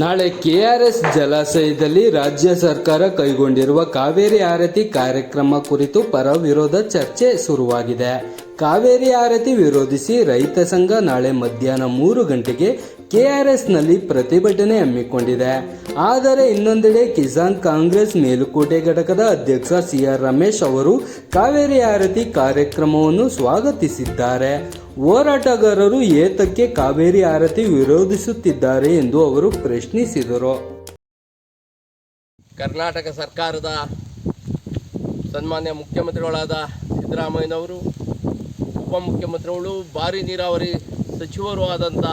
ನಾಳೆ ಕೆಆರ್ಎಸ್ ಜಲಾಶಯದಲ್ಲಿ ರಾಜ್ಯ ಸರ್ಕಾರ ಕೈಗೊಂಡಿರುವ ಕಾವೇರಿ ಆರತಿ ಕಾರ್ಯಕ್ರಮ ಕುರಿತು ಪರ ವಿರೋಧ ಚರ್ಚೆ ಶುರುವಾಗಿದೆ. ಕಾವೇರಿ ಆರತಿ ವಿರೋಧಿಸಿ ರೈತ ಸಂಘ ನಾಳೆ ಮಧ್ಯಾಹ್ನ ಮೂರು ಗಂಟೆಗೆ ಕೆಆರ್ಎಸ್ನಲ್ಲಿ ಪ್ರತಿಭಟನೆ ಹಮ್ಮಿಕೊಂಡಿದೆ. ಆದರೆ ಇನ್ನೊಂದೆಡೆ ಕಿಸಾನ್ ಕಾಂಗ್ರೆಸ್ ಮೇಲುಕೋಟೆ ಘಟಕದ ಅಧ್ಯಕ್ಷ ಸಿಆರ್ ರಮೇಶ್ ಅವರು ಕಾವೇರಿ ಆರತಿ ಕಾರ್ಯಕ್ರಮವನ್ನು ಸ್ವಾಗತಿಸಿದ್ದಾರೆ. ಹೋರಾಟಗಾರರು ಏತಕ್ಕೆ ಕಾವೇರಿ ಆರತಿ ವಿರೋಧಿಸುತ್ತಿದ್ದಾರೆ ಎಂದು ಅವರು ಪ್ರಶ್ನಿಸಿದರು. ಕರ್ನಾಟಕ ಸರ್ಕಾರದ ಸನ್ಮಾನ್ಯ ಮುಖ್ಯಮಂತ್ರಿಗಳಾದ ಸಿದ್ದರಾಮಯ್ಯನವರು, ಉಪಮುಖ್ಯಮಂತ್ರಿಗಳು, ಭಾರಿ ನೀರಾವರಿ ಸಚಿವರು ಆದಂಥ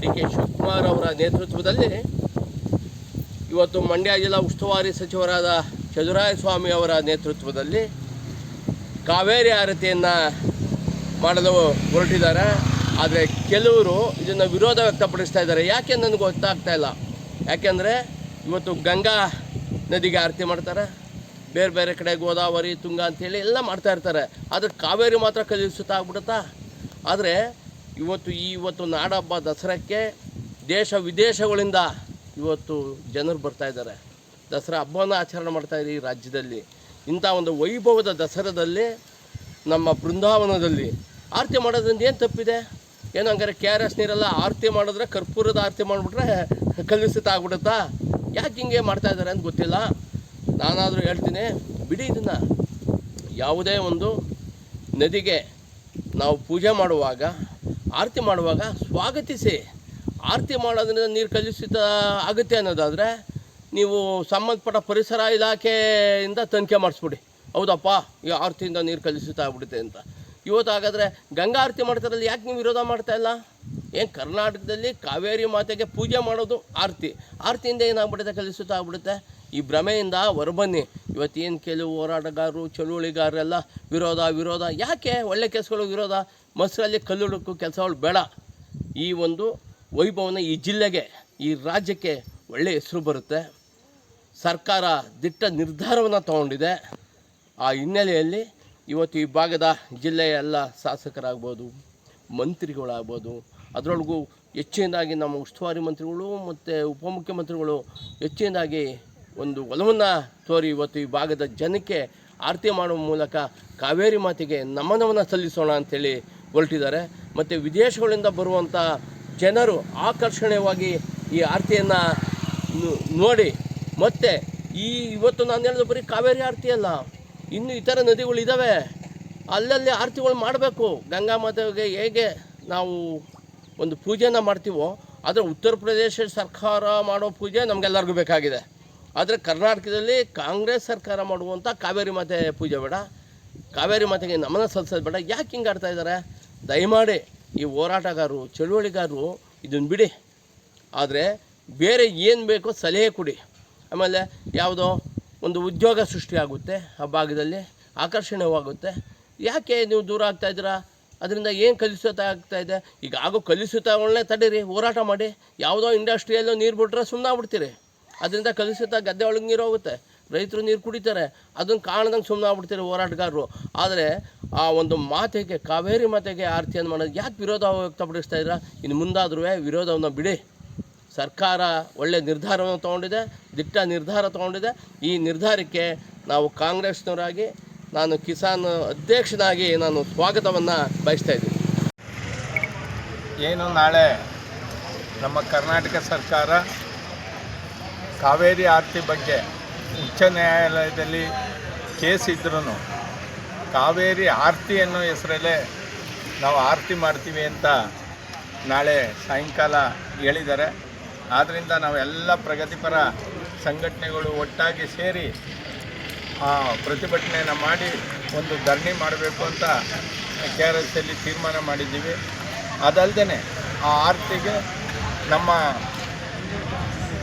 ಡಿ ಕೆ ಶಿವಕುಮಾರ್ ಅವರ ನೇತೃತ್ವದಲ್ಲಿ ಇವತ್ತು ಮಂಡ್ಯ ಜಿಲ್ಲಾ ಉಸ್ತುವಾರಿ ಸಚಿವರಾದ ಚದುರಾಯ ಸ್ವಾಮಿ ಅವರ ನೇತೃತ್ವದಲ್ಲಿ ಕಾವೇರಿ ಆರತಿಯನ್ನು ಮಾಡಲು ಹೊರಟಿದ್ದಾರೆ. ಆದರೆ ಕೆಲವರು ಇದನ್ನು ವಿರೋಧ ವ್ಯಕ್ತಪಡಿಸ್ತಾ ಇದ್ದಾರೆ. ಯಾಕೆ ನನಗೆ ಗೊತ್ತಾಗ್ತಾ ಇಲ್ಲ. ಯಾಕೆಂದರೆ ಇವತ್ತು ಗಂಗಾ ನದಿಗೆ ಆರತಿ ಮಾಡ್ತಾರೆ. ಬೇರೆ ಬೇರೆ ಕಡೆ ಗೋದಾವರಿ, ತುಂಗ ಅಂತೇಳಿ ಎಲ್ಲ ಮಾಡ್ತಾ ಇರ್ತಾರೆ. ಆದರೆ ಕಾವೇರಿ ಮಾತ್ರ ಕಲಿಸುತ್ತಾ ಆಗ್ಬಿಡುತ್ತಾ? ಆದರೆ ಇವತ್ತು ಈ ಇವತ್ತು ನಾಡಹಬ್ಬ ದಸರಾಕ್ಕೆ ದೇಶ ವಿದೇಶಗಳಿಂದ ಇವತ್ತು ಜನರು ಬರ್ತಾ ಇದ್ದಾರೆ. ದಸರಾ ಹಬ್ಬವನ್ನು ಆಚರಣೆ ಮಾಡ್ತಾ ಇದ್ದಾರೆ ಈ ರಾಜ್ಯದಲ್ಲಿ. ಇಂಥ ಒಂದು ವೈಭವದ ದಸರಾದಲ್ಲಿ ನಮ್ಮ ಬೃಂದಾವನದಲ್ಲಿ ಆರತಿ ಮಾಡೋದ್ರಿಂದ ಏನು ತಪ್ಪಿದೆ? ಏನು ಹಂಗಾರೆ ಕೆ ಆರ್ ಎಸ್ ನೀರೆಲ್ಲ ಆರತಿ ಮಾಡಿದ್ರೆ, ಕರ್ಪೂರದ ಆರತಿ ಮಾಡಿಬಿಟ್ರೆ ಕಲುಷಿತ ಆಗ್ಬಿಡುತ್ತಾ? ಯಾಕೆ ಹಿಂಗೆ ಮಾಡ್ತಾ ಇದ್ದಾರೆ ಅಂತ ಗೊತ್ತಿಲ್ಲ. ನಾನಾದರೂ ಹೇಳ್ತೀನಿ, ಬಿಡಿ ಇದನ್ನು. ಯಾವುದೇ ಒಂದು ನದಿಗೆ ನಾವು ಪೂಜೆ ಮಾಡುವಾಗ, ಆರತಿ ಮಾಡುವಾಗ ಸ್ವಾಗತಿಸಿ. ಆರತಿ ಮಾಡೋದ್ರಿಂದ ನೀರು ಕಲುಷಿತ ಆಗುತ್ತೆ ಅನ್ನೋದಾದರೆ, ನೀವು ಸಂಬಂಧಪಟ್ಟ ಪರಿಸರ ಇಲಾಖೆಯಿಂದ ತನಿಖೆ ಮಾಡಿಸ್ಬಿಡಿ. ಹೌದಪ್ಪ, ಈ ಆರತಿಯಿಂದ ನೀರು ಕಲುಷಿತ ಆಗ್ಬಿಡುತ್ತೆ ಅಂತ. ಇವತ್ತು ಹಾಗಾದರೆ ಗಂಗಾ ಆರತಿ ಮಾಡ್ತಾರಲ್ಲಿ ಯಾಕೆ ನೀವು ವಿರೋಧ ಮಾಡ್ತಾ ಇಲ್ಲ? ಏನು ಕರ್ನಾಟಕದಲ್ಲಿ ಕಾವೇರಿ ಮಾತೆಗೆ ಪೂಜೆ ಮಾಡೋದು ಆರತಿ. ಆರತಿಯಿಂದ ಏನಾಗ್ಬಿಡುತ್ತೆ, ಕಲಿಸುತ್ತಾ ಆಗ್ಬಿಡುತ್ತೆ? ಈ ಭ್ರಮೆಯಿಂದ ಹೊರಬನ್ನಿ. ಇವತ್ತೇನು ಕೆಲವು ಹೋರಾಟಗಾರರು, ಚಳುವಳಿಗಾರರೆಲ್ಲ ವಿರೋಧ ವಿರೋಧ. ಯಾಕೆ ಒಳ್ಳೆ ಕೆಲಸಗಳು ವಿರೋಧ? ಮಸರಲ್ಲಿ ಕಲ್ಲುಡಕ್ಕೂ ಕೆಲಸಗಳು ಬೇಡ. ಈ ಒಂದು ವೈಭವನ ಈ ಜಿಲ್ಲೆಗೆ, ಈ ರಾಜ್ಯಕ್ಕೆ ಒಳ್ಳೆಯ ಹೆಸರು ಬರುತ್ತೆ. ಸರ್ಕಾರ ದಿಟ್ಟ ನಿರ್ಧಾರವನ್ನು ತಗೊಂಡಿದೆ. ಆ ಹಿನ್ನೆಲೆಯಲ್ಲಿ ಇವತ್ತು ಈ ಭಾಗದ ಜಿಲ್ಲೆಯ ಎಲ್ಲ ಶಾಸಕರಾಗ್ಬೋದು, ಮಂತ್ರಿಗಳಾಗ್ಬೋದು, ಅದರೊಳಗೂ ಹೆಚ್ಚಿನದಾಗಿ ನಮ್ಮ ಉಸ್ತುವಾರಿ ಮಂತ್ರಿಗಳು ಮತ್ತು ಉಪಮುಖ್ಯಮಂತ್ರಿಗಳು ಹೆಚ್ಚಿನದಾಗಿ ಒಂದು ಒಲವನ್ನು ತೋರಿ ಇವತ್ತು ಈ ಭಾಗದ ಜನಕ್ಕೆ ಆರತಿ ಮಾಡುವ ಮೂಲಕ ಕಾವೇರಿ ಮಾತಿಗೆ ನಮನವನ್ನು ಸಲ್ಲಿಸೋಣ ಅಂಥೇಳಿ ಹೊರಟಿದ್ದಾರೆ. ಮತ್ತು ವಿದೇಶಗಳಿಂದ ಬರುವಂಥ ಜನರು ಆಕರ್ಷಣೀಯವಾಗಿ ಈ ಆರತಿಯನ್ನು ನೋಡಿ. ಮತ್ತು ಈ ಇವತ್ತು ನಾನು ಹೇಳಿದ ಬರೀ ಕಾವೇರಿ ಆರತಿ ಅಲ್ಲ ಇನ್ನು ಇತರ ನದಿಗಳು ಇದ್ದಾವೆ ಅಲ್ಲಲ್ಲಿ ಆರತಿಗಳು ಮಾಡಬೇಕು. ಗಂಗಾ ಮಾತೆಗೆ ಹೇಗೆ ನಾವು ಒಂದು ಪೂಜೆನ ಮಾಡ್ತೀವೋ, ಆದರೆ ಉತ್ತರ ಪ್ರದೇಶ ಸರ್ಕಾರ ಮಾಡೋ ಪೂಜೆ ನಮಗೆಲ್ಲರಿಗೂ ಬೇಕಾಗಿದೆ. ಆದರೆ ಕರ್ನಾಟಕದಲ್ಲಿ ಕಾಂಗ್ರೆಸ್ ಸರ್ಕಾರ ಮಾಡುವಂಥ ಕಾವೇರಿ ಮಾತೆ ಪೂಜೆ ಬೇಡ. ಕಾವೇರಿ ಮಾತೆಗೆ ನಮನ ಸಲ್ಲಿಸೋದು ಬೇಡ. ಯಾಕೆ ಹಿಂಗೆ ಆಡ್ತಾ ಇದ್ದಾರೆ ದಯಮಾಡಿ ಈ ಹೋರಾಟಗಾರರು, ಚಳುವಳಿಗಾರರು ಇದನ್ನು ಬಿಡಿ. ಆದರೆ ಬೇರೆ ಏನು ಬೇಕೋ ಸಲಹೆ ಕೊಡಿ. ಆಮೇಲೆ ಯಾವುದೋ ಒಂದು ಉದ್ಯೋಗ ಸೃಷ್ಟಿಯಾಗುತ್ತೆ ಆ ಭಾಗದಲ್ಲಿ, ಆಕರ್ಷಣೀಯವಾಗುತ್ತೆ. ಯಾಕೆ ನೀವು ದೂರ ಆಗ್ತಾ ಇದ್ದೀರಾ? ಅದರಿಂದ ಏನು ಕಲುಷಿತ ಆಗ್ತಾ ಇದೆ? ಈಗ ಆಗೋ ಕಲುಷಿತಗಳನ್ನೇ ತಡೀರಿ, ಹೋರಾಟ ಮಾಡಿ. ಯಾವುದೋ ಇಂಡಸ್ಟ್ರಿಯಲ್ಲೂ ನೀರು ಬಿಟ್ರೆ ಸುಮ್ಮನೆ ಆಗ್ಬಿಡ್ತೀರಿ ಅದರಿಂದ ಕಲುಷಿತ ಗದ್ದೆ ಒಳಗೆ ನೀರು ಹೋಗುತ್ತೆ. ರೈತರು ನೀರು ಕುಡಿತಾರೆ. ಅದನ್ನು ಕಾಣ್ದಂಗೆ ಸುಮ್ಮನೆ ಹೋರಾಟಗಾರರು. ಆದರೆ ಆ ಒಂದು ಮಾತೆಗೆ, ಕಾವೇರಿ ಮಾತೆಗೆ ಆರತಿಯನ್ನು ಮಾಡೋದು ಯಾಕೆ ವಿರೋಧ ವ್ಯಕ್ತಪಡಿಸ್ತಾ ಇದ್ದೀರಾ? ಇನ್ನು ಮುಂದಾದ್ರೂ ವಿರೋಧವನ್ನು ಬಿಡಿ. ಸರ್ಕಾರ ಒಳ್ಳೆ ನಿರ್ಧಾರವನ್ನು ತಗೊಂಡಿದೆ, ದಿಟ್ಟ ನಿರ್ಧಾರ ತಗೊಂಡಿದೆ. ಈ ನಿರ್ಧಾರಕ್ಕೆ ನಾವು ಕಾಂಗ್ರೆಸ್ನವರಾಗಿ, ನಾನು ಕಿಸಾನ್ ಅಧ್ಯಕ್ಷನಾಗಿ ನಾನು ಸ್ವಾಗತವನ್ನು ಬಯಸ್ತಾ ಇದ್ದೀನಿ. ಏನು ನಾಳೆ ನಮ್ಮ ಕರ್ನಾಟಕ ಸರ್ಕಾರ ಕಾವೇರಿ ಆರತಿ ಬಗ್ಗೆ ಉಚ್ಚ ನ್ಯಾಯಾಲಯದಲ್ಲಿ ಕೇಸ್ ಇದ್ರೂ ಕಾವೇರಿ ಆರತಿ ಅನ್ನೋ ಹೆಸರಲ್ಲೇ ನಾವು ಆರತಿ ಮಾಡ್ತೀವಿ ಅಂತ ನಾಳೆ ಸಾಯಂಕಾಲ ಹೇಳಿದ್ದಾರೆ. ಆದ್ದರಿಂದ ನಾವೆಲ್ಲ ಪ್ರಗತಿಪರ ಸಂಘಟನೆಗಳು ಒಟ್ಟಾಗಿ ಸೇರಿ ಪ್ರತಿಭಟನೆಯನ್ನು ಮಾಡಿ ಒಂದು ಧರಣಿ ಮಾಡಬೇಕು ಅಂತ ಕೆ ಆರ್ ಎಸ್ ಅಲ್ಲಿ ತೀರ್ಮಾನ ಮಾಡಿದ್ದೀವಿ. ಅದಲ್ಲದೆ ಆ ಆರತಿಗೆ ನಮ್ಮ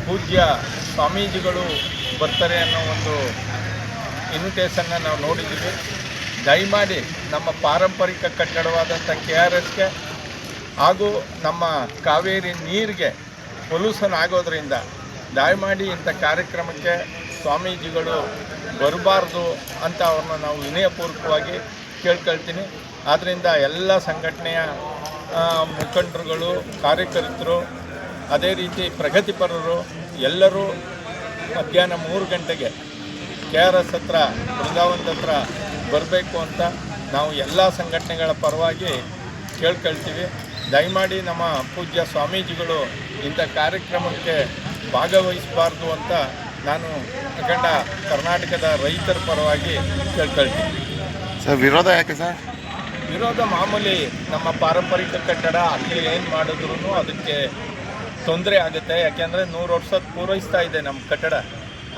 ಪೂಜ್ಯ ಸ್ವಾಮೀಜಿಗಳು ಬರ್ತಾರೆ ಅನ್ನೋ ಒಂದು ಇನ್ವಿಟೇಷನ್ನ ನಾವು ನೋಡಿದ್ದೀವಿ. ದಯಮಾಡಿ ನಮ್ಮ ಪಾರಂಪರಿಕ ಕಟ್ಟಡವಾದಂಥ ಕೆ ಆರ್ ಎಸ್ಗೆ ಹಾಗೂ ನಮ್ಮ ಕಾವೇರಿ ನೀರಿಗೆ ಪೊಲ್ಯೂಷನ್ ಆಗೋದ್ರಿಂದ ದಯಮಾಡಿ ಇಂಥ ಕಾರ್ಯಕ್ರಮಕ್ಕೆ ಸ್ವಾಮೀಜಿಗಳು ಬರಬಾರ್ದು ಅಂತ ಅವ್ರನ್ನ ನಾವು ವಿನಯಪೂರ್ವಕವಾಗಿ ಕೇಳ್ಕೊಳ್ತೀನಿ. ಆದ್ದರಿಂದ ಎಲ್ಲ ಸಂಘಟನೆಯ ಮುಖಂಡರುಗಳು, ಕಾರ್ಯಕರ್ತರು, ಅದೇ ರೀತಿ ಪ್ರಗತಿಪರರು ಎಲ್ಲರೂ ಮಧ್ಯಾಹ್ನ ಮೂರು ಗಂಟೆಗೆ ಕೆ ಆರ್ ಎಸ್ ಹತ್ರ ಬೃಂದಾವನದ ಹತ್ರ ಬರಬೇಕು ಅಂತ ನಾವು ಎಲ್ಲ ಸಂಘಟನೆಗಳ ಪರವಾಗಿ ಕೇಳ್ಕೊಳ್ತೀವಿ. ದಯಮಾಡಿ ನಮ್ಮ ಪೂಜ್ಯ ಸ್ವಾಮೀಜಿಗಳು ಇಂಥ ಕಾರ್ಯಕ್ರಮಕ್ಕೆ ಭಾಗವಹಿಸಬಾರ್ದು ಅಂತ ನಾನು ಅಖಂಡ ಕರ್ನಾಟಕದ ರೈತರ ಪರವಾಗಿ ಕೇಳ್ಕೊಳ್ತೀನಿ. ಸರ್ ವಿರೋಧ ಯಾಕೆ ಸರ್? ವಿರೋಧ ಮಾಮೂಲಿ ನಮ್ಮ ಪಾರಂಪರಿಕ ಕಟ್ಟಡ ಅಲ್ಲಿ ಏನು ಮಾಡಿದ್ರು ಅದಕ್ಕೆ ತೊಂದರೆ ಆಗುತ್ತೆ. ಯಾಕೆಂದರೆ ನೂರು ವರ್ಷ ಪೂರೈಸ್ತಾ ಇದೆ ನಮ್ಮ ಕಟ್ಟಡ.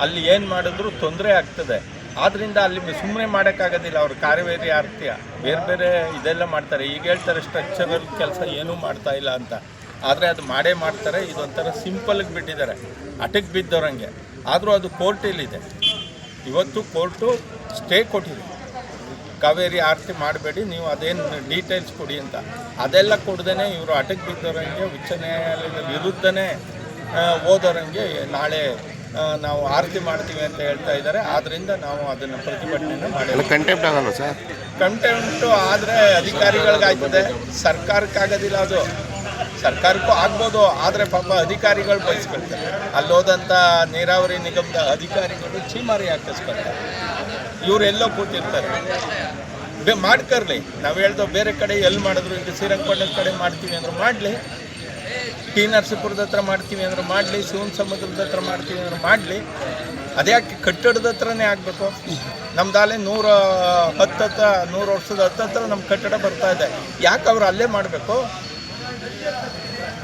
ಅಲ್ಲಿ ಏನು ಮಾಡಿದ್ರು ತೊಂದರೆ ಆಗ್ತದೆ. ಆದ್ದರಿಂದ ಅಲ್ಲಿ ಸುಮ್ಮನೆ ಮಾಡೋಕ್ಕಾಗೋದಿಲ್ಲ ಅವ್ರ ಕಾರ್ಯವೇರಿ ಆರ್ತಿಯ ಬೇರೆ ಬೇರೆ ಇದೆಲ್ಲ ಮಾಡ್ತಾರೆ. ಈಗ ಹೇಳ್ತಾರೆ ಸ್ಟ್ರಕ್ಚರಲ್ ಕೆಲಸ ಏನೂ ಮಾಡ್ತಾ ಇಲ್ಲ ಅಂತ. ಆದರೆ ಅದು ಮಾಡೇ ಮಾಡ್ತಾರೆ ಇದೊಂಥರ ಸಿಂಪಲ್ಗೆ ಬಿಟ್ಟಿದ್ದಾರೆ. ಅಟಕ್ ಬಿದ್ದವ್ರಂಗೆ. ಆದರೂ ಅದು ಕೋರ್ಟಲ್ಲಿದೆ ಇವತ್ತು ಕೋರ್ಟು ಸ್ಟೇ ಕೊಟ್ಟಿದೆ. ಕಾವೇರಿ ಆರತಿ ಮಾಡಬೇಡಿ ನೀವು ಅದೇನು ಡೀಟೇಲ್ಸ್ ಕೊಡಿ ಅಂತ. ಅದೆಲ್ಲ ಕೊಡ್ದೇ ಇವರು ಅಟಕ್ ಬಿದ್ದವರಂಗೆ ಉಚ್ಚ ನ್ಯಾಯಾಲಯದ ವಿರುದ್ಧನೇ ಓದೋರಂಗೆ ನಾಳೆ ನಾವು ಆರತಿ ಮಾಡ್ತೀವಿ ಅಂತ ಹೇಳ್ತಾ ಇದ್ದಾರೆ. ಆದ್ದರಿಂದ ನಾವು ಅದನ್ನು ಪ್ರತಿಭಟನೆ ಮಾಡಿ ಕಂಟೆಂಪ್ಟ್ ಆಗಲ್ಲ ಸರ್? ಕಂಟೆಂಪ್ಟು ಆದರೆ ಅಧಿಕಾರಿಗಳಿಗಾಗ್ತದೆ ಸರ್ಕಾರಕ್ಕಾಗೋದಿಲ್ಲ ಅದು. ಸರ್ಕಾರಕ್ಕೂ ಆಗ್ಬೋದು, ಆದರೆ ಪಾಪ ಅಧಿಕಾರಿಗಳು ಬಯಸ್ಕೊಳ್ತಾರೆ. ಅಲ್ಲೋದಂಥ ನೀರಾವರಿ ನಿಗಮದ ಅಧಿಕಾರಿಗಳು ಚೀಮಾರಿ ಹಾಕಿಸ್ಕೊಳ್ತಾರೆ. ಇವರೆಲ್ಲೋ ಕೂತಿರ್ತಾರೆ. ಬೇ, ಮಾಡ್ಕರ್ಲಿ. ನಾವು ಹೇಳ್ದೋ ಬೇರೆ ಕಡೆ ಎಲ್ಲಿ ಮಾಡಿದ್ರು ಈಗ ಶ್ರೀರಂಗಪಟ್ಟಣದ ಕಡೆ ಮಾಡ್ತೀವಿ ಅಂದ್ರೆ ಮಾಡಲಿ. ಟಿ ನರಸೀಪುರದ ಹತ್ರ ಮಾಡ್ತೀವಿ ಅಂದ್ರೆ ಮಾಡಲಿ. ಶಿವನ ಸಮುದ್ರದ ಹತ್ರ ಮಾಡ್ತೀವಿ ಅಂದ್ರೆ ಮಾಡಲಿ. ಅದ್ಯಾಕೆ ಕಟ್ಟಡದ ಹತ್ರನೇ ಆಗಬೇಕು? ನಮ್ದಾಲೆ ನೂರ ಹತ್ತತ್ರ ನೂರು ವರ್ಷದ ಹತ್ತತ್ರ ನಮ್ಮ ಕಟ್ಟಡ ಬರ್ತಾ ಇದೆ. ಯಾಕೆ ಅವ್ರು ಅಲ್ಲೇ ಮಾಡಬೇಕು?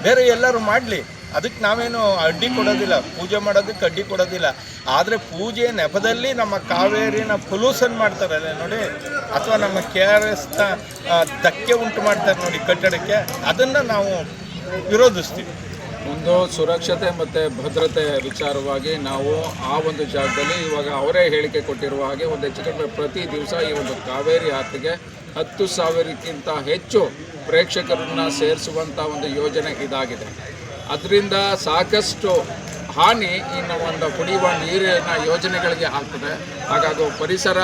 ಬೇರೆ ಎಲ್ಲರೂ ಮಾಡಲಿ. ಅದಕ್ಕೆ ನಾವೇನು ಅಡ್ಡಿ ಕೊಡೋದಿಲ್ಲ, ಪೂಜೆ ಮಾಡೋದಕ್ಕೆ ಅಡ್ಡಿ ಕೊಡೋದಿಲ್ಲ. ಆದರೆ ಪೂಜೆ ನೆಪದಲ್ಲಿ ನಮ್ಮ ಕಾವೇರಿನ ಪೊಲ್ಯೂಷನ್ ಮಾಡ್ತಾರಲ್ಲ ನೋಡಿ. ಅಥವಾ ನಮ್ಮ ಕೆ ಆರ್ ಎಸ್ನ ಧಕ್ಕೆ ಉಂಟು ಮಾಡ್ತಾರೆ ನೋಡಿ ಕಟ್ಟಡಕ್ಕೆ. ಅದನ್ನು ನಾವು ವಿರೋಧಿಸ್ತೀವಿ. ಒಂದು ಸುರಕ್ಷತೆ ಮತ್ತು ಭದ್ರತೆ ವಿಚಾರವಾಗಿ ನಾವು ಆ ಒಂದು ಜಾಗದಲ್ಲಿ ಇವಾಗ ಅವರೇ ಹೇಳಿಕೆ ಕೊಟ್ಟಿರುವ ಹಾಗೆ ಒಂದು ಹೆಚ್ಚು ಪ್ರತಿ ದಿವಸ ಈ ಒಂದು ಕಾವೇರಿ ಆರತಿಗೆ ಹತ್ತು ಸಾವಿರಕ್ಕಿಂತ ಹೆಚ್ಚು ಪ್ರೇಕ್ಷಕರನ್ನು ಸೇರಿಸುವಂಥ ಒಂದು ಯೋಜನೆ ಇದಾಗಿದೆ. ಅದರಿಂದ ಸಾಕಷ್ಟು ಹಾನಿ ಇನ್ನು ಒಂದು ಕುಡಿಯುವ ನೀರಿನ ಯೋಜನೆಗಳಿಗೆ ಆಗ್ತದೆ. ಹಾಗಾಗಿ ಪರಿಸರ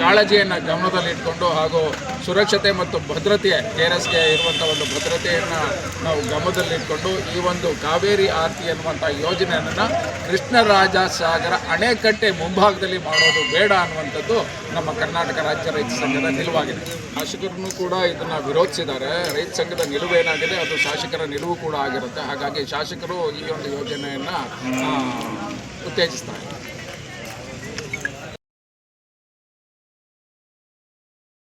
ಕಾಳಜಿಯನ್ನು ಗಮನದಲ್ಲಿಟ್ಕೊಂಡು ಹಾಗೂ ಸುರಕ್ಷತೆ ಮತ್ತು ಭದ್ರತೆ ಕೆ ಆರ್ ಎಸ್ಗೆ ಇರುವಂಥ ಒಂದು ಭದ್ರತೆಯನ್ನು ನಾವು ಗಮನದಲ್ಲಿಟ್ಕೊಂಡು ಈ ಒಂದು ಕಾವೇರಿ ಆರತಿ ಅನ್ನುವಂಥ ಯೋಜನೆಯನ್ನು ಕೃಷ್ಣರಾಜ ಸಾಗರ ಅಣೆಕಟ್ಟೆ ಮುಂಭಾಗದಲ್ಲಿ ಮಾಡೋದು ಬೇಡ ಅನ್ನುವಂಥದ್ದು ನಮ್ಮ ಕರ್ನಾಟಕ ರಾಜ್ಯ ರೈತ ಸಂಘದ ನಿಲುವಾಗಿದೆ. ಶಾಸಕರನ್ನು ಕೂಡ ಇದನ್ನು ವಿರೋಧಿಸಿದ್ದಾರೆ. ರೈತ ಸಂಘದ ನಿಲುವು ಏನಾಗಿದೆ? ಅದು ಶಾಸಕರ ನಿಲುವು ಕೂಡ ಆಗಿರುತ್ತೆ. ಹಾಗಾಗಿ ಶಾಸಕರು ಈ ಒಂದು ಯೋಜನೆಯನ್ನು ಉತ್ತೇಜಿಸ್ತಾರೆ.